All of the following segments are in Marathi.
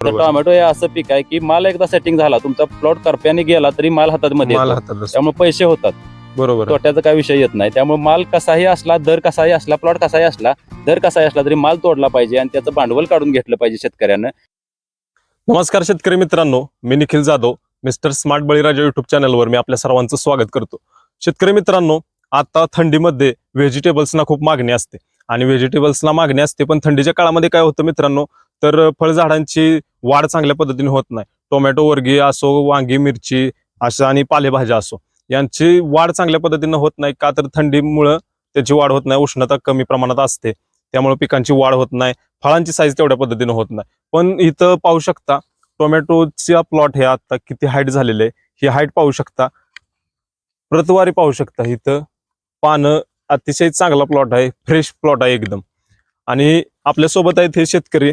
तर बरोबर. टोमॅटो हे असं पीक आहे की माल एकदा सेटिंग झाला तुमचा प्लॉट करप्याने गेला तरी माल हातात मध्ये माल येतो. हातात असतो. त्यामुळे पैसे होतात बरोबर. तोट्याचा काही विषय येत नाही त्यामुळे माल कसाही असला दर कसाही असला प्लॉट कसाही असला दर कसाही असला तरी माल तोडला पाहिजे आणि त्याचं भांडवल काढून घेतलं पाहिजे शेतकऱ्यानं नमस्कार शेतकरी मित्रांनो मी Nikhil Jadhav mister smart Baliraja YouTube चॅनलवर मी आपल्या सर्वांचं स्वागत करतो शेतकरी मित्रांनो आता थंडीमध्ये व्हेजिटेबल्सना खूप मागणी असते आणि व्हेजिटेबल्सना मागणी असते पण थंडीच्या काळामध्ये काय होतं मित्रांनो तर फळझाडांची वाढ चांगल्या पद्धतीने होत नाही. टोमॅटो वर्गी असो वांगी मिरची असं आणि पालेभाज्या असो यांची वाढ चांगल्या पद्धतीनं होत नाही. का तर थंडीमुळं त्याची वाढ होत नाही उष्णता कमी प्रमाणात असते. त्यामुळे पिकांची वाढ होत नाही. फळांची साईज तेवढ्या पद्धतीनं होत नाही. पण इथं पाहू शकता टोमॅटोचा प्लॉट हे आता किती हाईट झालेले आहे. ही हाईट पाहू शकता प्रतवारी पाहू शकता इथं पानं अतिशय चांगला प्लॉट आहे फ्रेश प्लॉट आहे एकदम. आणि आपल्यासोबत आहेत हे शेतकरी.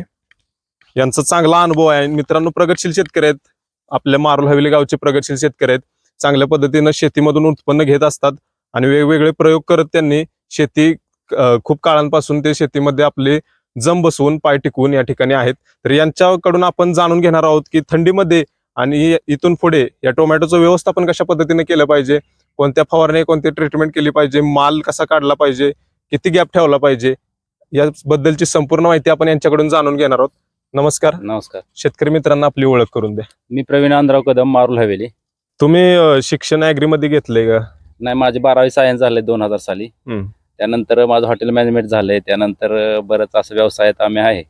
यांचा चांगला अनुभव आहे. मित्रांनो प्रगतशील शेतकरी आहेत. आपल्या मारुल हवेली गावचे प्रगतशील शेतकरी आहेत. चांगल्या पद्धतीनं शेतीमधून उत्पन्न घेत असतात आणि वेगवेगळे प्रयोग करत त्यांनी शेती खूप काळांपासून ते शेतीमध्ये आपले जम बसवून पाय टिकवून या ठिकाणी आहेत. तर यांच्याकडून आपण जाणून घेणार आहोत की थंडीमध्ये आणि इथून पुढे या टोमॅटोचं व्यवस्थापन कशा पद्धतीने केलं पाहिजे? कोणत्या फवारणी कोणती ट्रीटमेंट केली पाहिजे? माल कसा काढला पाहिजे? किती गॅप ठेवला पाहिजे? याबद्दलची संपूर्ण माहिती आपण यांच्याकडून जाणून घेणार आहोत. नमस्कार. नमस्कार. शेतकरी मित्रांना आपली ओळख करून द्या मी प्रवीण आंध्राव कदम मारुल हवेली. तुम्ही अं, शिक्षण ॲग्रीमध्ये घेतलंय का? नाही माझे बारावी सायन्स झाले दोन हजार साली. हम्म. त्यानंतर माझं हॉटेल मॅनेजमेंट झालंय. त्यानंतर बरंच असं व्यवसायात आम्ही आहे.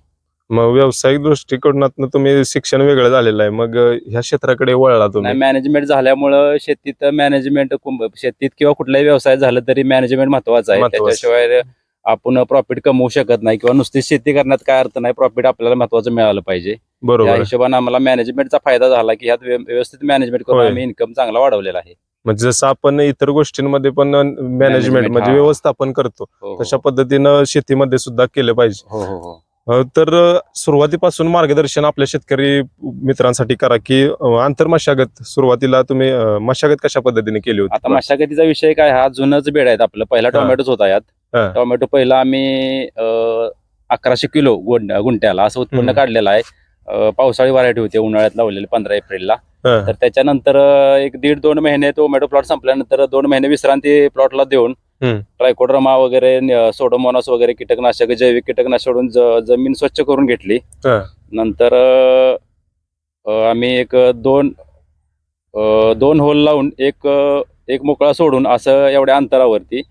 मग व्यावसायिक दृष्टिकोनातून तुम्ही शिक्षण वेगळं झालेलं आहे. मग अं, ह्या क्षेत्राकडे वळला तुम्ही. नाही मॅनेजमेंट झाल्यामुळं शेतीत मॅनेजमेंट शेतीत किंवा कुठलाही व्यवसाय झाला तरी मॅनेजमेंट महत्त्वाचा आहे. त्याच्याशिवाय आपण प्रॉफिट कमवू शकत नाही किंवा नुसती शेती करण्यात काय अर्थ नाही प्रॉफिट आपल्याला महत्वाचं मिळालं पाहिजे बरोबर त्या आहे. हिशोबाने आम्हाला मॅनेजमेंटचा फायदा झाला की ह्यात व्य- व्यवस्थित मॅनेजमेंट करून होय. आम्ही इन्कम चांगला वाढवलेला आहे म्हणजे जसं आपण इतर गोष्टींमध्ये पण मॅनेजमेंट Management, म्हणजे हा. व्यवस्थापन करतो हो, हो. तशा पद्धतीनं शेतीमध्ये सुद्धा केलं पाहिजे हो हो हो अं, तर अं, सुरुवातीपासून मार्गदर्शन आपल्या शेतकरी मित्रांसाठी करा की अं, आंतरमशागत सुरुवातीला तुम्ही अं, मशागत कशा पद्धतीने केली आता होती मशागतीचा विषय काय हा जुनच बेड आहेत आपलं पहिला हा. टोमॅटोच होता यात हा. टोमॅटो पहिला आम्ही अं, अकराशे किलो गुंड- गुंट्याला असं उत्पन्न हम्म. काढलेलं आहे अं, पावसाळी व्हरायटी होती उन्हाळ्यात लावलेली पंधरा एप्रिलला हं, तर त्याच्यानंतर अं, एक दीड दोन महिने टोमॅटो प्लॉट संपल्यानंतर दोन महिने विश्रांती प्लॉटला देऊन हम्म. ट्रायकोड्रमा वगैरे न- सोडोमोनास वगैरे कीटकनाशक जैविक कीटकनाशक सोडून ज- जमीन स्वच्छ करून घेतली हं. नंतर अं, अं, आम्ही एक दोन अं, दोन होल लावून एक अं, एक मोकळा सोडून असं एवढ्या अंतरावरती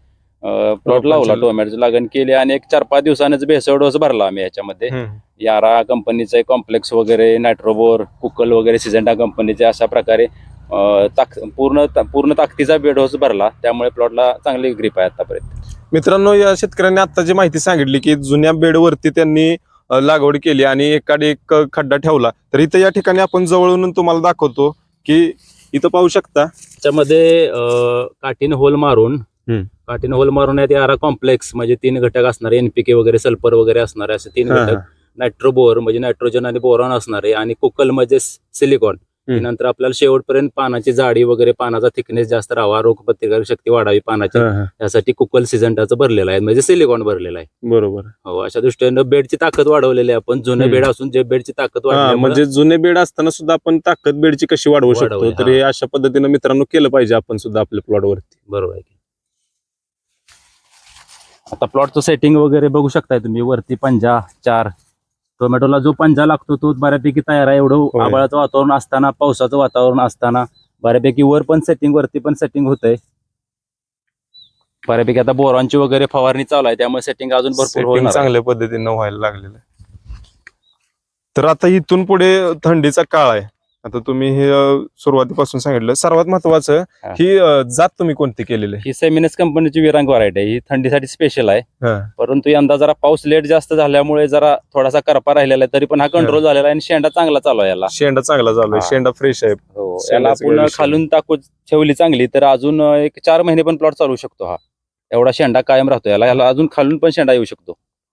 प्लॉट रोपांची लावला टोमॅटोची लागण केली आणि एक चार पाच दिवसानेच भेसळ डोस भरला आम्ही याच्यामध्ये. हं. यारा कंपनीचे कॉम्प्लेक्स वगैरे नायट्रोबोर कुकल वगैरे सिजेंटा कंपनीचे अशा प्रकारे ताक पूर्ण पूर्ण ताकदीचा बेडोस भरला. त्यामुळे प्लॉटला चांगली ग्रीप आहे आतापर्यंत. मित्रांनो या शेतकऱ्यांनी आता जी माहिती सांगितली की जुन्या बेडवरती त्यांनी लागवड केली आणि एकाडे एक खड्डा ठेवला. तर इथं या ठिकाणी आपण जवळून तुम्हाला दाखवतो की इथं पाहू शकता. त्याच्यामध्ये अं, काठीने होल मारून. काठीने होल मारून यात यारा कॉम्प्लेक्स म्हणजे तीन घटक असणारे एनपीके वगैरे सल्फर वगैरे असणारे असे तीन हं, घटक. नायट्रोबोर म्हणजे नायट्रोजन आणि बोरॉन असणारे आणि कुकल म्हणजे सिलिकॉन हम्म. नंतर आपल्याला शेवटपर्यंत पानाची जाडी वगैरे पानाचा थिकनेस जास्त राहावा रोगप्रतिकारक शक्ती वाढावी पानाची. हं, हं. यासाठी कुकल सिजंटाचं भरलेलं आहे म्हणजे सिलिकॉन भरलेलं आहे. बरोबर. हो अशा दृष्टीनं बेडची ताकद वाढवलेली आहे आपण. जुने हम्म. बेड असून जे बेडची ताकद हा वाढली म्हणजे जुने बेड असताना सुद्धा आपण ताकद बेडची कशी वाढवू शकतो? वाढवली, तर हे. अशा पद्धतीनं मित्रांनो केलं पाहिजे आपण सुद्धा आपल्या प्लॉटवरती बरोबर आहे आता प्लॉटचं सेटिंग वगैरे बघू शकताय तुम्ही. वरती पंजा चार. टोमॅटोला जो पंजा लागतो तो बऱ्यापैकी तयार आहे. एवढं आबाळाचं वातावरण असताना पावसाचं वातावरण असताना बऱ्यापैकी वर पण सेटिंग वरती पण सेटिंग होतंय. बऱ्यापैकी आता बोरांची वगैरे फवारणी चालू आहे त्यामुळे सेटिंग अजून भरपूर आहे. चांगल्या पद्धतीनं व्हायला लागलेलं आहे. तर आता इथून पुढे थंडीचा काळ आहे. आता तुम्ही हे अं, सुरुवातीपासून सांगितलं. सर्वात महत्वाचं हा. ही अं, जात तुम्ही कोणती केलेली? ही सेमिनस कंपनीची विरांग व्हरायटी आहे. ही थंडीसाठी स्पेशल आहे. परंतु यंदा जरा पाऊस लेट जास्त झाल्यामुळे जरा थोडासा करपा राहिलेला आहे तरी पण हा कंट्रोल झालेला आहे आणि शेंडा चांगला चालू आहे याला. शेंडा चांगला चालू आहे. हा. शेंडा फ्रेश आहे. हो. याला काही आपण विषय खालून टाकू ठेवली चांगली तर अजून एक चार महिने पण प्लॉट चालू शकतो हा. एवढा शेंडा कायम राहतो. याला याला अजून खालून पण शेंडा येऊ शकतो.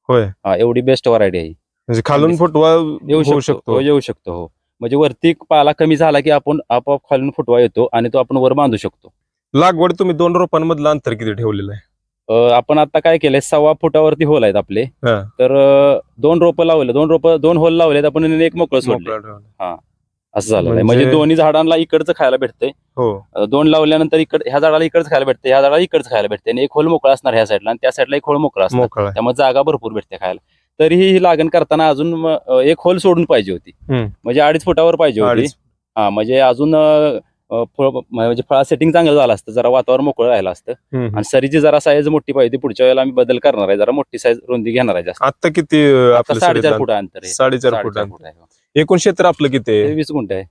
होय. हा एवढी बेस्ट व्हरायटी आहे ही. म्हणजे खालून फुटवा येऊ होऊ शकतो. हो, शकतो येऊ शकतो हो. म्हणजे वरती पाला कमी झाला की आपण आपोआप खालून फुटवा येतो आणि तो आपण वर बांधू शकतो. लागवड तुम्ही दोन रोपांमधलं अंतर किती ठेवलेलं आहे? अं, आपण आता काय केलंय सव्वा फुटावरती होल आहेत आपले. हा. तर अं, दोन रोपं लावले दोन रोपं दोन होल लावलेत आपण आणि एक मोकळं सोडले मोकळं ठेवलं. असं झालं. म्हणजे- म्हणजे दोन्ही झाडांना इकडचं खायला भेटतंय. हो. अं, दोन लावल्यानंतर इकड ह्या झाडाला इकडचं खायला भेटते ह्या झाडाला इकडचं खायला भेटते आणि एक होल मोकळा असणार ह्या साईडला आणि त्या साईडला एक होल मोकळा असणार. मोकळा आहे. त्यामुळे जागा भरपूर भेटते खायला. तरीही ही लागण करताना अजून एक होल सोडून पाहिजे होती. म्हणजे अडीच फुटावर पाहिजे होती. हा म्हणजे अजून म्हणजे फळा सेटिंग चांगलं झालं असतं. जरा वातावरण मोकळं राहिलं असतं. आणि सरीची जरा साईज मोठी पाहिजे पुढच्या वेळेला आम्ही बदल करणार आहे. जरा मोठी साईज रुंदी घेणार आहे जास्त. आता किती साडेचार फुट अंतर आहे. साडेचार फुट. एकूण क्षेत्र आपलं किती वीस गुंठ आहे.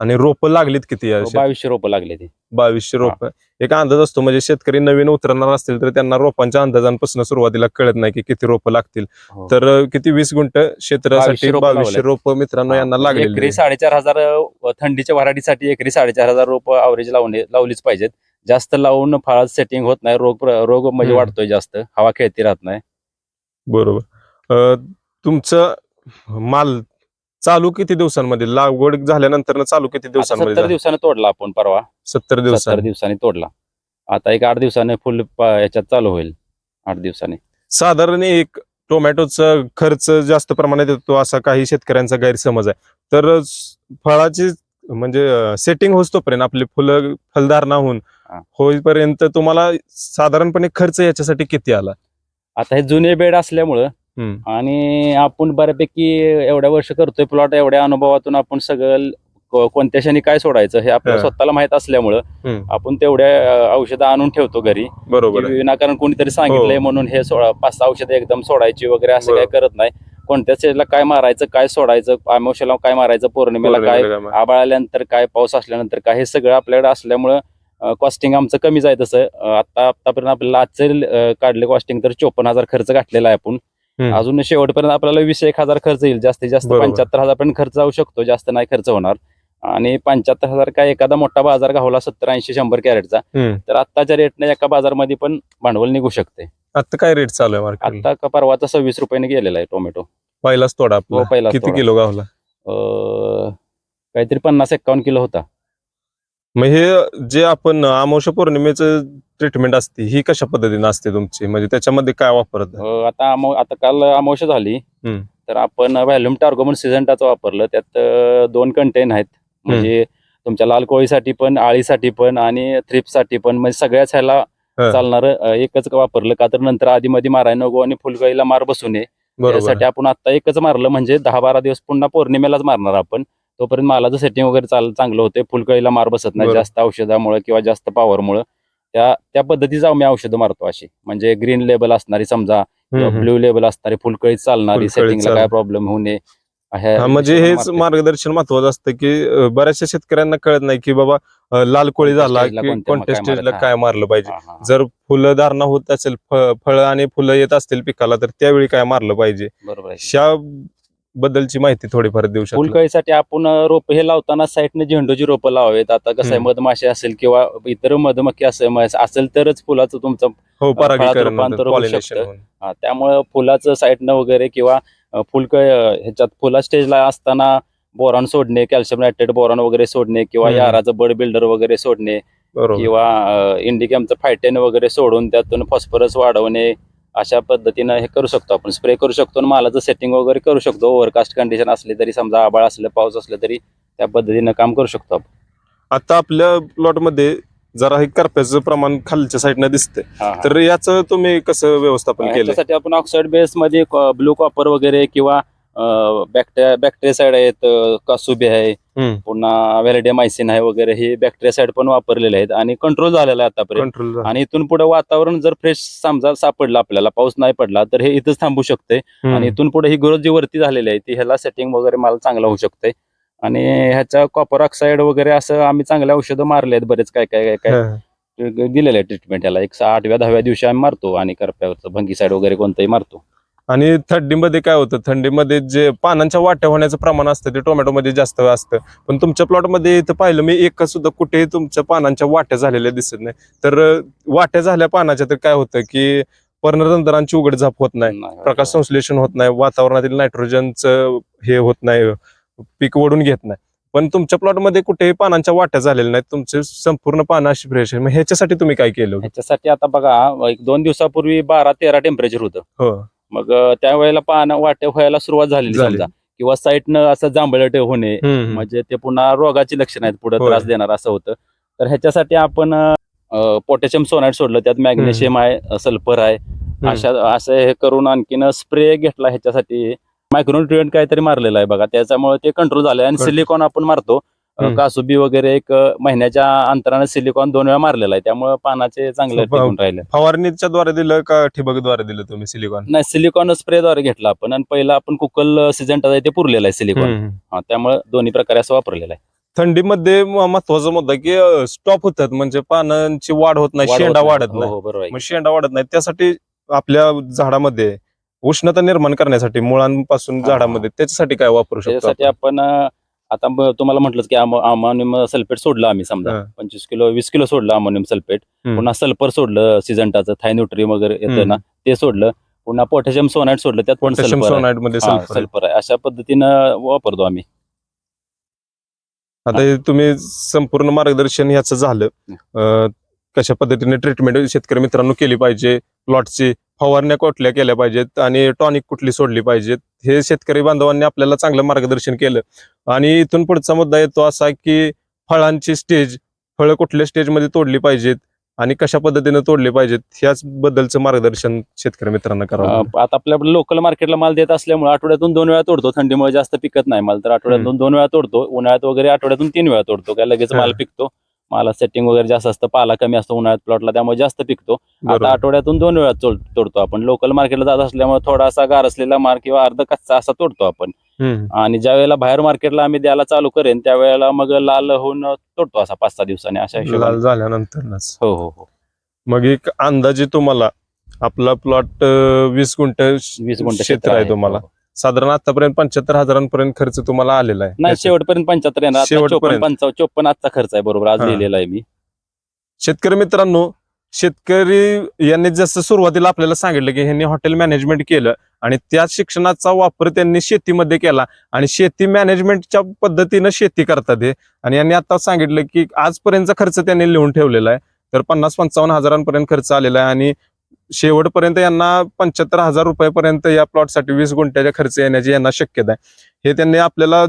आणि रोप लागलीत किती या शेतात? बावीसशे रोपं लागले ते. बावीसशे रोप. एक अंदाज असतो म्हणजे शेतकरी नवीन उतरणार असतील तर त्यांना रोपांच्या अंदाजांपासून सुरुवातीला कळत नाही की किती रोप लागतील. हो. तर अं, किती वीस गुंठ क्षेत्रासाठी बावीसशे रोपं बावीसशे लावलेत. रोप मित्रांनो यांना म्हणजे लागलेली एकरी साडेचार हजार अं, थंडीच्या व्हरायटीसाठी एकरी साडेचार हजार रोप अवरेज लावणे लावलीच पाहिजेत. जास्त लावून फळात सेटिंग होत नाही. रोग प्र- रोग म्हणजे हम्म. वाढतोय जास्त. हवा खेळती राहत नाही. बरोबर. अं, तुमचं माल चालू किती दिवसांमध्ये लागवड झाल्यानंतर चालू किती दिवसांमध्ये सत्तर झालं? दिवसाने तोडला आपण परवा सत्तर सत्तर दिवसांनी दिवसांनी तोडला आता एक आठ दिवसाने फुल याच्यात चालू होईल आठ दिवसाने साधारण एक टोमॅटोचा खर्च जास्त प्रमाणात येतो असा काही शेतकऱ्यांचा गैरसमज आहे तर स- फळाची म्हणजे सेटिंग होतोपर्यंत आपली फुलं फलधारणा होऊन हा. होईपर्यंत तुम्हाला साधारणपणे खर्च याच्यासाठी किती आला आता हे जुने बेड असल्यामुळं. आणि आपण बऱ्यापैकी एवढ्या वर्ष करतोय प्लॉट एवढ्या अनुभवातून आपण सगळं कोणत्या क्षणी काय सोडायचं हे आपल्याला. स्वतःला माहीत असल्यामुळं. आपण तेवढ्या औषधं आणून ठेवतो घरी बरोबर विनाकारण कोणीतरी सांगितलंय हो. म्हणून हे पाच सहा औषधं एकदम सोडायची वगैरे असं. काय करत नाही कोणत्या स्टेजला काय मारायचं काय सोडायचं अमावश्याला काय मारायचं पौर्णिमेला काय. आबाळ आल्यानंतर काय पाऊस असल्यानंतर काय हे सगळं आपल्याकडे असल्यामुळं कॉस्टिंग आमचं कमी जाय तसं आता आतापर्यंत आपल्याला आजचे काढले कॉस्टिंग तर चोपन्न हजार खर्च घातलेला आहे आपण. अजून शेवटपर्यंत आपल्याला वीस एक हजार खर्च येईल. जास्तीत जास्त. पंच्याहत्तर हजार पर्यंत खर्च जाऊ शकतो. जास्त नाही खर्च होणार. आणि पंच्याहत्तर हजार काय एखादा मोठा बाजार घावला सत्तर ऐंशी शंभर कॅरेटचा. तर आत्ताच्या रेटने एका बाजारमध्ये पण भांडवल निघू शकते. आता काय रेट चालू आहे आता का परवाचा सव्वीस रुपयाने गेलेला आहे टोमॅटो पहिलाच तोडा हो पहिला किती किलो गावला? काहीतरी पन्नास एक्कावन्न किलो होता. मग हे जे आपण अमावश्य पौर्णिमेचं ट्रीटमेंट असते ही कशा पद्धतीने असते तुमची? म्हणजे त्याच्यामध्ये काय वापरत अं, आता अमाव आता काल अमावस्या झाली. हम्म. तर आपण व्हॅल्युम टार्गोमन सिझंटाचं वापरलं. त्यात अं, दोन कंटेन आहेत. म्हणजे तुमच्या लाल कोळीसाठी पण आळीसाठी पण आणि थ्रिपसाठी पण. म्हणजे सगळ्याच ह्याला हा. चालणार एकच वापरलं. का तर नंतर आधी मध्ये मारायला नको आणि फुलकळीला मार बसू नये. बरोबर. त्यासाठी आपण आता एकच मारलं. म्हणजे दहा बारा दिवस पुन्हा पौर्णिमेलाच मारणार आपण. तोपर्यंत मालाचं सेटिंग वगैरे चाल चांगलं होते फुलकळीला मार बसत नाही. जास्त औषधामुळे किंवा जास्त पॉवरमुळे त्या त्या पद्धतीचं आम्ही औषधं मारतो अशी. म्हणजे ग्रीन लेबल असणारी समजा. ब्ल्यू लेबल असणारी फुलकळी चालणारी सेटिंगला काय. प्रॉब्लेम होऊ नये. म्हणजे हेच. मार्गदर्शन महत्वाचं असतं की बऱ्याचशा शेतकऱ्यांना कळत नाही की बाबा लाल कोळी झाला की कोणत्या स्टेजला काय मारलं पाहिजे? जर फुलं धारणा होत असेल फळं आणि फुलं येत असतील पिकाला तर त्यावेळी काय मारलं पाहिजे? बद्दलची माहिती थोडीफार देऊ शकतो फुलकळीसाठी आपण रोप हे लावताना साईडने झेंडूची रोपं लावावेत आता कसं आहे हम्म. मधमाशी असेल किंवा इतर मधुमक्खी असेल असेल तरच फुलाचं तुमचं हो फळात परागीकरण रूपांतर होऊ पॉलिनेशन शकतं. हा, त्यामुळं फुलाचं साईडनं वगैरे किंवा अ, फुलकळ अ, ह्याच्यात फुला स्टेजला असताना बोरॉन सोडणे कॅल्शियम नायट्रेट बोरॉन वगैरे सोडणे किंवा हम्म. याराचं बड बिल्डर वगैरे सोडणे बरोबर किंवा इंडिकॅमचं फायटेन वगैरे सोडून त्यातून फॉस्फरस वाढवणे अशा पद्धतीनं हे करू शकतो आपण. स्प्रे करू शकतो आणि मालाचं सेटिंग वगैरे करू शकतो. ओव्हरकास्ट कंडिशन असली तरी समजा आबाळ असलं पाऊस असलं तरी त्या पद्धतीनं काम करू शकतो आपण. आता आपल्या प्लॉटमध्ये जरा हे करप्याचं प्रमाण खालच्या साईडनं दिसतंय. हा, हा. तर याचं तुम्ही कसं व्यवस्थापन केलं ह्याच्यासाठी आपण ऑक्साईड बेस मध्ये ब्लू कॉपर वगैरे किंवा बॅक्टेरिया बॅक्टेरियासाइड आहेत कासुबी आहे हम्म. पुन्हा व्हॅलिडेमायसिन आहे वगैरे हे बॅक्टेरियासाइड पण वापरलेले आहेत आणि कंट्रोल झालेला आहे आतापर्यंत. कंट्रोल आणि इथून पुढे वातावरण जर फ्रेश समजा सापडलं आपल्याला पाऊस नाही पडला तर हे इथंच थांबू शकते आणि इथून पुढे ही ग्रोथ जी वरती झालेली आहे ती ह्याला सेटिंग वगैरे मला चांगलं होऊ शकते आणि ह्याच्या कॉपर ऑक्साईड वगैरे असं आम्ही चांगले औषधं मारले आहेत बरेच काय काय काय काय. दिलेलं आहे ट्रीटमेंट याला एक सहा आठव्या दहाव्या दिवशी आम्ही मारतो आणि करप्यावरचं भंगीसाईड वगैरे कोणतंही मारतो. आणि थंडीमध्ये काय होतं? थंडीमध्ये जे पानांच्या वाट्या होण्याचं प्रमाण असतं ते टोमॅटोमध्ये जास्त असतं. पण तुमच्या प्लॉटमध्ये इथं पाहिलं मी एक सुद्धा कुठेही तुमच्या पानांच्या वाट्या झालेल्या दिसत नाही. तर वाट्या झाल्या पानाच्या तर काय होतं की पर्णतंत्रांची उघडझाप होत नाही. प्रकाश संश्लेषण होत नाही वातावरणातील नायट्रोजनचं हे होत नाही पीक ओढून घेत नाही. पण तुमच्या प्लॉटमध्ये कुठेही पानांच्या वाट्या झालेल्या नाहीत तुमचे संपूर्ण पानं अशी फ्रेश आहे मग ह्याच्यासाठी तुम्ही काय केलं? ह्याच्यासाठी आता बघा एक दोन दिवसापूर्वी बारा तेरा टेम्परेचर होतं. हो. मग त्यावेळेला पानं वाटे व्हायला सुरुवात झालेली झाली. समजा किंवा साईटनं असं जांभळट होणे. म्हणजे ते पुन्हा रोगाची लक्षणं आहेत पुढे. त्रास देणार असं होतं तर ह्याच्यासाठी आपण पोटॅशियम सोनाईट सोडलं त्यात मॅग्नेशियम आहे सल्फर आहे अशा असं हे करून आणखीन स्प्रे घेतला ह्याच्यासाठी मायक्रोन्युट्रिएंट काहीतरी मारलेलं आहे बघा त्याच्यामुळे ते कंट्रोल झालंय आणि. सिलिकॉन आपण मारतो. कासुबी वगैरे एक महिन्याच्या अंतराने सिलिकॉन दोन वेळा मारलेला आहे. त्यामुळे पानाचे चांगले टिकून राहिले. फवारणीच्या द्वारे दिलं का ठिबकद्वारे दिलं तुम्ही सिलिकॉन? नाही सिलिकॉन स्प्रेद्वारे घेतला आपण. आणि पहिला आपण कुकल सिजंटा आहे ते पुरलेलं आहे सिलिकॉन. त्यामुळे दोन्ही प्रकारे असं वापरलेलं आहे. थंडीमध्ये महत्त्वाचा मुद्दा की स्टॉप होतात. म्हणजे पानांची वाढ होत नाही शेंडा. वाढत हो, नाही. हो, शेंडा वाढत नाही. त्यासाठी आपल्या झाडामध्ये उष्णता निर्माण करण्यासाठी मुळांपासून. झाडामध्ये त्याच्यासाठी काय वापरू शकतो आपण? आता तुम्हाला म्हटलंच की अमोनियम सल्फेट सोडलं आम्ही समजा. पंचवीस किलो वीस किलो सोडलं अमोनियम सल्फेट. पुन्हा सल्फर सोडलं सिजंटाचं थायन्युट्री वगैरे येतं ना ते सोडलं पुन्हा पोटॅशियम सोनाईट सोडलं त्यात पण पोटॅशियम सल्फर आहे. सोनाईटमध्ये सल्फर आहे. अशा पद्धतीनं वापरतो आम्ही आता तुम्ही संपूर्ण मार्गदर्शन ह्याचं झालं कशा पद्धतीने ट्रीटमेंट शेतकरी मित्रांनो केली पाहिजे प्लॉटची फवारण्या कुठल्या केल्या पाहिजेत आणि टॉनिक कुठली सोडली पाहिजेत हे शेतकरी बांधवांनी आपल्याला चांगलं मार्गदर्शन केलं. आणि इथून पुढचा मुद्दा येतो असा की फळांची स्टेज फळं कुठल्या स्टेजमध्ये तोडली पाहिजेत आणि कशा पद्धतीने तोडली पाहिजेत ह्याच बद्दलचं मार्गदर्शन शेतकरी मित्रांना करावं आता आपल्या लोकल मार्केटला माल देत असल्यामुळे आठवड्यातून दोन वेळा तोडतो थंडीमुळे जास्त पिकत नाही माल तर आठवड्यातून दोन वेळा तोडतो उन्हाळ्यात वगैरे आठवड्यातून तीन वेळा तोडतो काय लगेच. माल पिकतो. माला सेटिंग वगैरे जास्त असतं पाला कमी असतो उन्हाळ्यात प्लॉटला त्यामुळे जास्त पिकतो. आता. आठवड्यातून दोन वेळा तोड- तोडतो आपण. लोकल मार्केटला जात असल्यामुळे थोडासा गार असलेला माल किंवा अर्ध कच्चा असा तोडतो आपण. आणि ज्या वेळेला बाहेर मार्केटला आम्ही द्यायला चालू करेन त्यावेळेला मग लाल होऊन तोडतो असा पाच सहा दिवसांनी अशा लाल हिशोबाने झाल्यानंतरच हो हो हो. मग एक अंदाजे तुम्हाला आपला प्लॉट वीस गुंठ वीस गुंठ क्षेत्र आहे तुम्हाला. हो. साधारण आतापर्यंत पंच्याहत्तर हजारांपर्यंत खर्च तुम्हाला आलेला आहे. नाही शेवटपर्यंत पंच्याहत्तर येणार. शेवटपर्यंत. पंचावन्न चोपन्न आजचा खर्च आहे बरोबर. आज हा. लिहिलेला आहे मी. शेतकरी मित्रांनो शेतकरी यांनी जसं सुरुवातीला आपल्याला सांगितलं की ह्यांनी हॉटेल मॅनेजमेंट केलं आणि त्या शिक्षणाचा वापर त्यांनी शेतीमध्ये केला आणि शेती मॅनेजमेंटच्या पद्धतीनं शेती करतात हे. आणि यांनी आता सांगितलं की आजपर्यंतचा खर्च त्यांनी लिहून ठेवलेला आहे. तर पन्नास पंचावन्न हजारांपर्यंत खर्च आलेला आहे आणि शेवटपर्यंत यांना पंच्याहत्तर हजार रुपयापर्यंत या प्लॉटसाठी वीस गुंठ्याचा खर्च येण्याची यांना शक्यता आहे. हे त्यांनी आपल्याला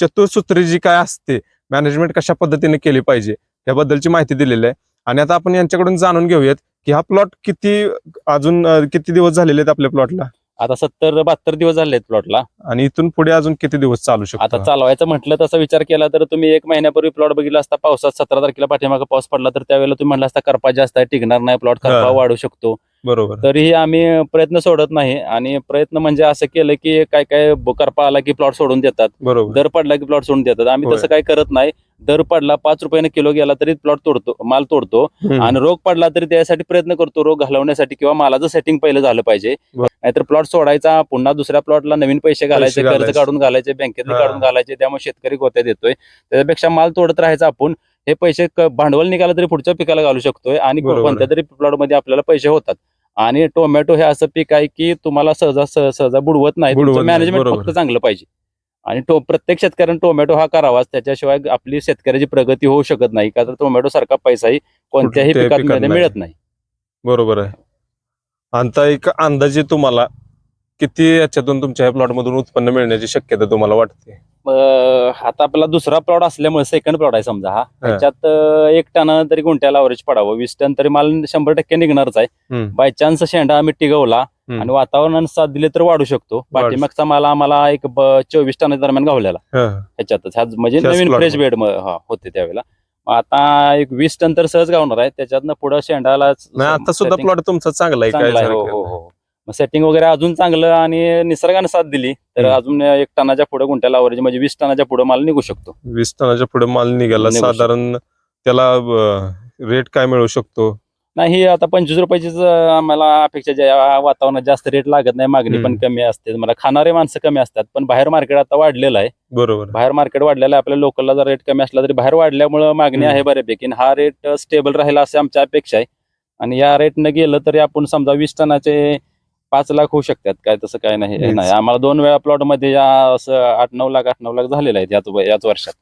चतुर्सूत्री जी काय असते मॅनेजमेंट कशा पद्धतीने केली पाहिजे याबद्दलची माहिती दिलेली आहे. आणि आता आपण यांच्याकडून जाणून घेऊयात की हा प्लॉट किती अजून किती दिवस झालेले आहेत आपल्या प्लॉटला आता सत्तर बहात्तर दिवस झाले प्लॉटला. आणि इथून पुढे अजून किती दिवस चालू आता शकतो चालवायचं म्हटलं तसा विचार केला तर तुम्ही एक महिन्यापूर्वी प्लॉट बघितला असता पावसात सतरा तारखेला पाठीमागे पाऊस पडला तर त्यावेळेला तुम्ही म्हटलं असता करपा जास्त आहे टिकणार नाही प्लॉट करपा. वाढू शकतो. बरोबर तरीही आम्ही प्रयत्न सोडत नाही आणि प्रयत्न म्हणजे असं केलं की काय काय करपा आला की प्लॉट सोडून देतात बरोबर दर पडला की प्लॉट सोडून देतात आम्ही होय. तसं काय करत नाही दर पडला पाच रुपयाने किलो गेला तरी प्लॉट तोडतो माल तोडतो हम्म. आणि रोग पडला तरी त्यासाठी प्रयत्न करतो रोग घालवण्यासाठी किंवा मालाचं सेटिंग पहिलं झालं पाहिजे बर. नाहीतर प्लॉट सोडायचा पुन्हा दुसऱ्या प्लॉटला नवीन पैसे घालायचे कर्ज घालायचे. काढून घालायचे बँकेतले हा. काढून घालायचे त्यामुळे शेतकरी गोत्यात येतोय त्याच्यापेक्षा माल तोडत राहायचं आपण हे पैसे भांडवल निघाला तरी पुढच्या पिकाला घालू शकतोय आणि कोणत्या तरी प्लॉटमध्ये आपल्याला पैसे होतात. आणि टोमॅटो हे असं पीक आहे की तुम्हाला सहजा सह- सहजा बुडवत नाही. मॅनेजमेंट. फक्त चांगलं पाहिजे. आणि तो प्रत्येक शेतकऱ्याने टोमॅटो हा करावाच. त्याच्याशिवाय आपली शेतकऱ्याची प्रगती होऊ शकत नाही. का तर टोमॅटो सारखा पैसाही कोणत्याही पिकात. मिळत नाही. बरोबर आहे. आता एक अंदाजे तुम्हाला किती याच्यातून तुमच्या या प्लॉट मधून उत्पन्न मिळण्याची शक्यता तुम्हाला वाटते? अं, आता आपला दुसरा प्लॉट असल्यामुळे सेकंड प्लॉट आहे समजा हा. त्याच्यात अं, एक टन तरी गुंठ्याला अवरेज पडावं. वीस टन तरी माल शंभर टक्के निघणारच आहे. हम्म. बाय चान्स शेंडा आम्ही टिकवला हम्म. आणि वातावरणाने साथ दिले तर वाढू शकतो. पाठीमागचा माल आम्हाला एक ब- चोवीस टन दरम्यान गावलेला. हा. ह्याच्यातच. ह्या म्हणजे त्याच नवीन plot फ्रेशमध्ये. बेड होते त्यावेळेला. मग आता एक वीस टन तर सहज गावणार आहे. त्याच्यातनं पुढे शेंडाला नाही आता सुद्धा प्लॉट तुमचा चांगला आहे काय चांगला आहे. हो सारखं हो हो. मग सेटिंग वगैरे अजून चांगलं आणि निसर्गाने साथ दिली तर. अजून एक टनाच्या पुढे गुंठ्याला अवरेज म्हणजे वीस टनाच्या पुढे माल निघू शकतो वीस टनाच्या पुढे माल निघाला निघू शकतो. साधारण त्याला रेट काय मिळू शकतो नाही आता पंचवीस रुपयाचीच अं, आम्हाला अपेक्षा जे या वातावरणात जास्त रेट लागत नाही मागणी पण हम्म. कमी असते मला खाणारे माणसं कमी असतात पण बाहेर मार्केट आता वाढलेलं आहे बरोबर बाहेर मार्केट वाढलेलं आहे आपल्या लोकलला जर रेट कमी असला तरी बाहेर वाढल्यामुळं मागणी हम्म. आहे बऱ्यापैकी आणि हा रेट स्टेबल राहील अशी आमची अपेक्षा आहे आणि या रेटनं गेलं तरी आपण समजा वीस टनाचे पाच लाख होऊ शकतात काय तसं काय नाही हे आम्हाला दोन वेळा प्लॉटमध्ये या असं आठ नऊ लाख आठ नऊ लाख झालेले आहेत याच याच वर्षात.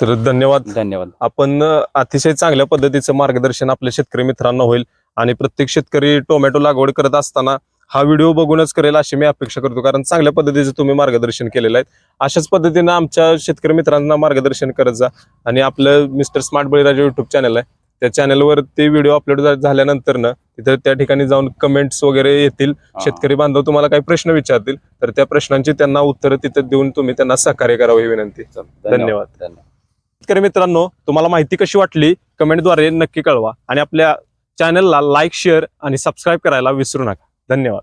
तर धन्यवाद. धन्यवाद. आपण अ, अतिशय चांगल्या पद्धतीचं मार्गदर्शन आपल्या शेतकरी मित्रांना होईल आणि प्रत्येक शेतकरी टोमॅटो लागवड करत असताना हा व्हिडिओ बघूनच करेल अशी मी अपेक्षा करतो. कारण चांगल्या पद्धतीचं तुम्ही मार्गदर्शन केलेलं आहे. अशाच पद्धतीनं आमच्या शेतकरी मित्रांना मार्गदर्शन करत जा. आणि आपलं mister smart Baliraja YouTube channel आहे. त्या चॅनलवर ते व्हिडिओ अपलोड झाल्यानंतर ना तिथे त्या ठिकाणी जाऊन कमेंट्स वगैरे येतील. शेतकरी बांधव तुम्हाला काही प्रश्न विचारतील तर त्या प्रश्नांची त्यांना उत्तरं तिथे देऊन तुम्ही त्यांना सहकार्य करावं ही विनंती. धन्यवाद. धन्यवाद. शेतकरी मित्रांनो तुम्हाला माहिती कशी वाटली? कमेंटद्वारे नक्की कळवा. आणि आपल्या चॅनलला लाईक शेअर आणि सबस्क्राईब करायला विसरू नका. धन्यवाद.